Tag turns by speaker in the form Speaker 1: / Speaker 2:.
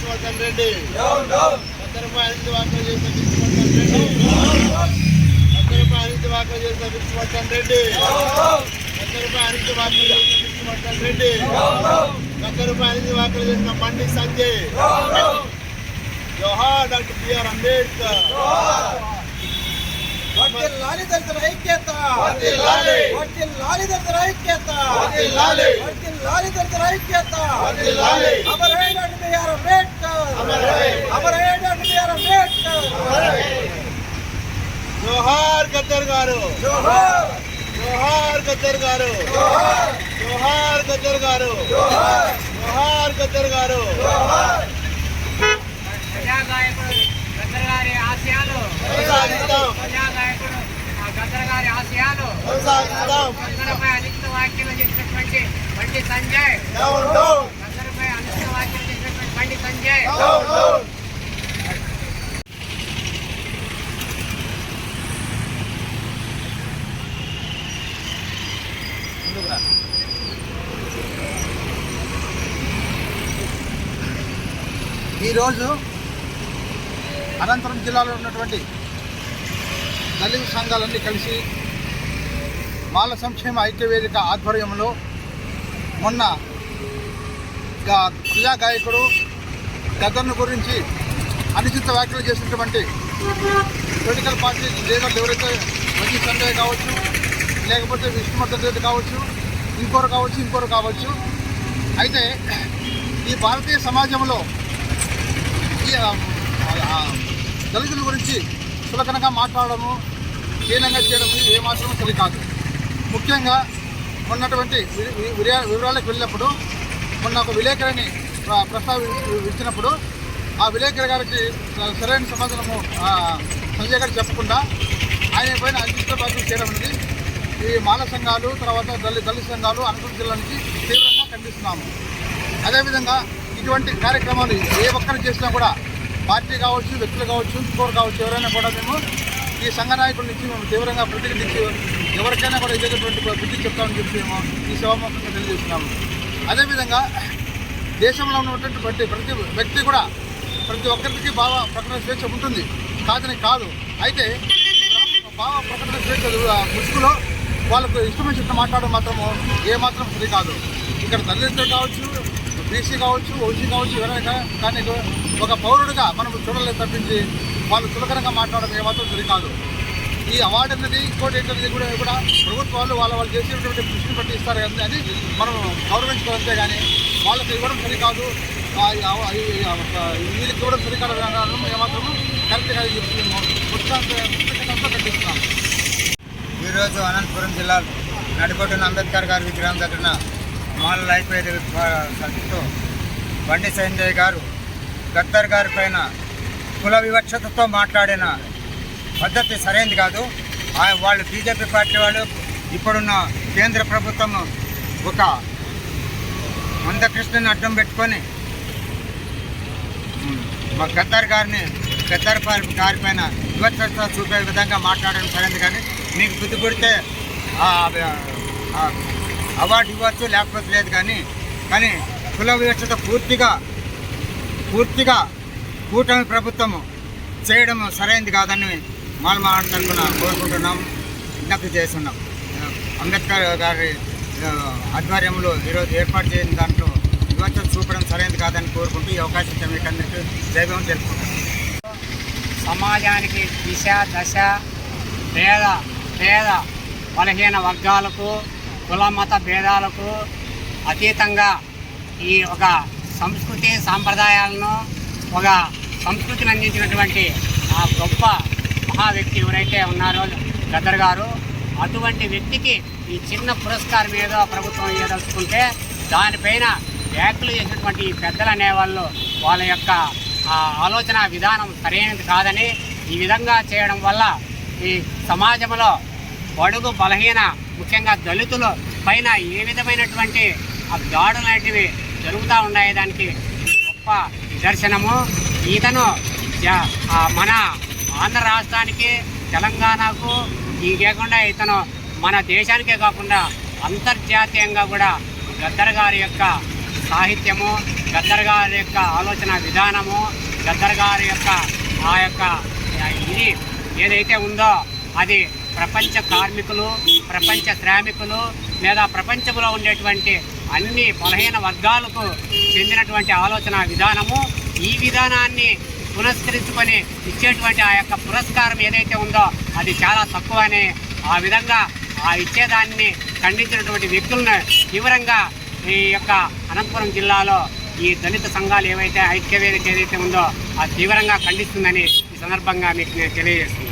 Speaker 1: విష్ణువర్ధన్ రెడ్డి. కొత్త రూపాయి అనిత వాకులు చేసిన విష్ణువర్ధన్ రెడ్డి. కొత్త రూపాయి అనిత వాకులు చేసిన విష్ణువర్ధన్ రెడ్డి. కొత్త రూపాయి అనిత వాకులు చేసిన విష్ణువర్ధన్ రెడ్డి. కొత్త రూపాయి అనిత వాకులు చేసిన బండి సంజయ్. జోహార్ డాక్టర్ బిఆర్ అంబేద్కర్.
Speaker 2: వర్ధిల్లాలి దళితుల ఐక్యత. దళితుల దళితుల. అమర్ హై డాక్టర్ బిఆర్ అంబేద్కర్
Speaker 1: అమర్ హై.
Speaker 2: అమర్ హై డాక్టర్ బిఆర్ అంబేద్కర్
Speaker 1: జోహార్ గద్దర్ గారు
Speaker 2: జోహార్
Speaker 1: జోహార్ గద్దర్ గారు
Speaker 2: జోహార్
Speaker 1: జోహార్ గద్దర్ గారు
Speaker 2: జోహార్
Speaker 1: జోహార్ గద్దర్ గారు
Speaker 3: ప్రజాగాయకుడు గద్దర్ గారి ఆశయాలు
Speaker 1: కొనసాగిస్తాం
Speaker 3: ప్రజాగాయకుడు ఆ గద్దర్ గారి ఆశయాలు
Speaker 1: కొనసాగిస్తాం
Speaker 3: గద్దరపై అనిశ్చిత వ్యాఖ్యలు చేసినటువంటి బండి సంజయ్
Speaker 1: డౌన్ డౌన్
Speaker 3: గద్దరపై అనిశ్చిత వ్యాఖ్యలు చేసినటువంటి బండి సంజయ్
Speaker 2: ఈరోజు అనంతపురం జిల్లాలో ఉన్నటువంటి దళిత సంఘాలన్నీ కలిసి మాల సంక్షేమ ఐక్యవేదిక ఆధ్వర్యంలో మొన్న ప్రజా గాయకుడు గద్దర్ను గురించి అనుచిత వ్యాఖ్యలు చేసినటువంటి పొలిటికల్ పార్టీ లీడర్లు ఎవరైతే మంచి సంజయ్ కావచ్చు లేకపోతే విష్ణువర్ధన్ రెడ్డి కావచ్చు ఇంకోరు కావచ్చు ఇంకోరు కావచ్చు. అయితే ఈ భారతీయ సమాజంలో దళితుల గురించి సులకనగా మాట్లాడము హీనంగా చేయడం ఇది సరి సరికాదు. ముఖ్యంగా మొన్నటువంటి వివరాలకు వెళ్ళినప్పుడు మొన్న ఒక విలేకరిని ప్ర- ప్రస్తావించినప్పుడు ఆ విలేకరి గారికి సరైన సమాధానము సంజయ్ గారు చెప్పకుండా ఆయన పైన అంకిత బాధ్యత చేయడం అనేది ఈ మాల సంఘాలు తర్వాత దళిత దళిత సంఘాలు అనంతపురం జిల్లా నుంచి తీవ్రంగా ఖండిస్తున్నాము. అదేవిధంగా ఇటువంటి కార్యక్రమాలు ఏ ఒక్కరు చేసినా కూడా పార్టీ కావచ్చు వ్యక్తులు కావచ్చు ఇంకోరు కావచ్చు ఎవరైనా కూడా మేము ఈ సంఘ నాయకుల నుంచి మేము తీవ్రంగా ప్రతిఘటించి ఎవరికైనా కూడా ఇదేటువంటి బుద్ధి చెప్తామని చెప్పి మేము ఈ సభాముఖంగా తెలియజేస్తున్నాము. అదేవిధంగా దేశంలో ఉన్నటువంటి ప్రతి ప్రతి వ్యక్తి కూడా ప్రతి ఒక్కరికి భావ ప్రకటన స్వేచ్ఛ ఉంటుంది. కాదని కాదు. అయితే భావ ప్రకటన స్వేచ్ఛ ముసుగులో వాళ్ళకు ఇష్టమైన చెట్టు మాట్లాడడం మాత్రము ఏమాత్రం సరి కాదు. ఇక్కడ తల్లిదండ్రులు కావచ్చు బీసీ కావచ్చు ఓసీ కావచ్చు ఎవరైనా కానీ ఒక పౌరుడిగా మనం చూడలేదు తప్పించి వాళ్ళు చులకనగా మాట్లాడడం ఏమాత్రం సరి కాదు ఈ అవార్డు అనేది ఇంకోటి ఏంటనేది కూడా కూడా ప్రభుత్వాలు వాళ్ళ వాళ్ళు చేసేటువంటి కృషిని బట్టి ఇస్తారు. కదా అని మనం గౌరవించుకోవాలంతే కానీ వాళ్ళకి ఇవ్వడం సరికాదు. వీళ్ళకి ఇవ్వడం సరికాదు ఏమాత్రం కరెక్ట్గా కాదు పుస్తకంతో
Speaker 4: ఈరోజు అనంతపురం జిల్లా నడికొట్టిన అంబేద్కర్ గారి విగ్రహం దగ్గర మాల లైబ్రరీ సభ్యుతో బండి సంజయ్ గారు గద్దర్ గారి పైన కుల వివక్షతతో మాట్లాడిన పద్ధతి సరైనది కాదు. ఆ- వాళ్ళు బీజేపీ పార్టీ వాళ్ళు ఇప్పుడున్న కేంద్ర ప్రభుత్వం ఒక మందకృష్ణని అడ్డం పెట్టుకొని మా గద్దర్ గారిని గద్దర్ పార్టీ గారి పైన వివక్షత చూపే విధంగా మాట్లాడడం సరైనది కానీ మీకు బుద్ధి పుడితే అవార్డు ఇవ్వచ్చు లేకపోతే లేదు కానీ కానీ కుల వివక్షత పూర్తిగా పూర్తిగా కూటమి ప్రభుత్వం చేయడం సరైనది కాదని మాలమాడ తరఫున కోరుకుంటున్నాం విజ్ఞప్తి చేస్తున్నాం. అంబేద్కర్ గారి ఆధ్వర్యంలో ఈరోజు ఏర్పాటు చేసిన దాంట్లో వివక్షత చూపడం సరైనది కాదని కోరుకుంటూ ఈ అవకాశం ఇచ్చిన మీకు అందరికీ
Speaker 3: సమాజానికి దిశ దశ పేద పేద బలహీన వర్గాలకు కుల మత భేదాలకు అతీతంగా ఈ ఒక సంస్కృతి సాంప్రదాయాలను ఒక సంస్కృతిని అందించినటువంటి ఆ గొప్ప మహా వ్యక్తి ఎవరైతే ఉన్నారో గద్దర్ గారు అటువంటి వ్యక్తికి ఈ చిన్న పురస్కారం ఏదో ప్రభుత్వం ఇవ్వదలుచుకుంటే దానిపైన వ్యాఖ్యలు చేసినటువంటి ఈ పెద్దలు అనేవాళ్ళు వాళ్ళ యొక్క ఆలోచన విధానం సరైనది కాదని ఈ విధంగా చేయడం వల్ల ఈ సమాజంలో బడుగు బలహీన ముఖ్యంగా దళితుల పైన ఏ విధమైనటువంటి ఆ దాడులు లాంటివి జరుగుతూ ఉన్నాయి దానికి గొప్ప నిదర్శనము. ఈతను జ- ఆ మన ఆంధ్ర రాష్ట్రానికి తెలంగాణకు ఈ కాకుండా ఇతను మన దేశానికే కాకుండా అంతర్జాతీయంగా కూడా గద్దర్ గారి యొక్క సాహిత్యము గద్దర్ గారి యొక్క ఆలోచన విధానము గద్దర్ గారి యొక్క ఆ యొక్క ఇది ఏదైతే ఉందో అది ప్రపంచ కార్మికులు ప్రపంచ శ్రామికులు లేదా ప్రపంచంలో ఉండేటువంటి అన్ని బలహీన వర్గాలకు చెందినటువంటి ఆలోచన విధానము ఈ విధానాన్ని పురస్కరించుకొని ఇచ్చేటువంటి ఆ యొక్క పురస్కారం ఏదైతే ఉందో అది చాలా తక్కువ అని ఆ విధంగా ఆ ఇచ్చేదాన్ని ఖండించినటువంటి వ్యక్తులను తీవ్రంగా ఈ యొక్క అనంతపురం జిల్లాలో ఈ దళిత సంఘాలు ఏవైతే ఐక్యవేదిక ఏదైతే ఉందో అది తీవ్రంగా ఖండిస్తుందని ఈ సందర్భంగా మీకు నేను తెలియజేస్తున్నాను.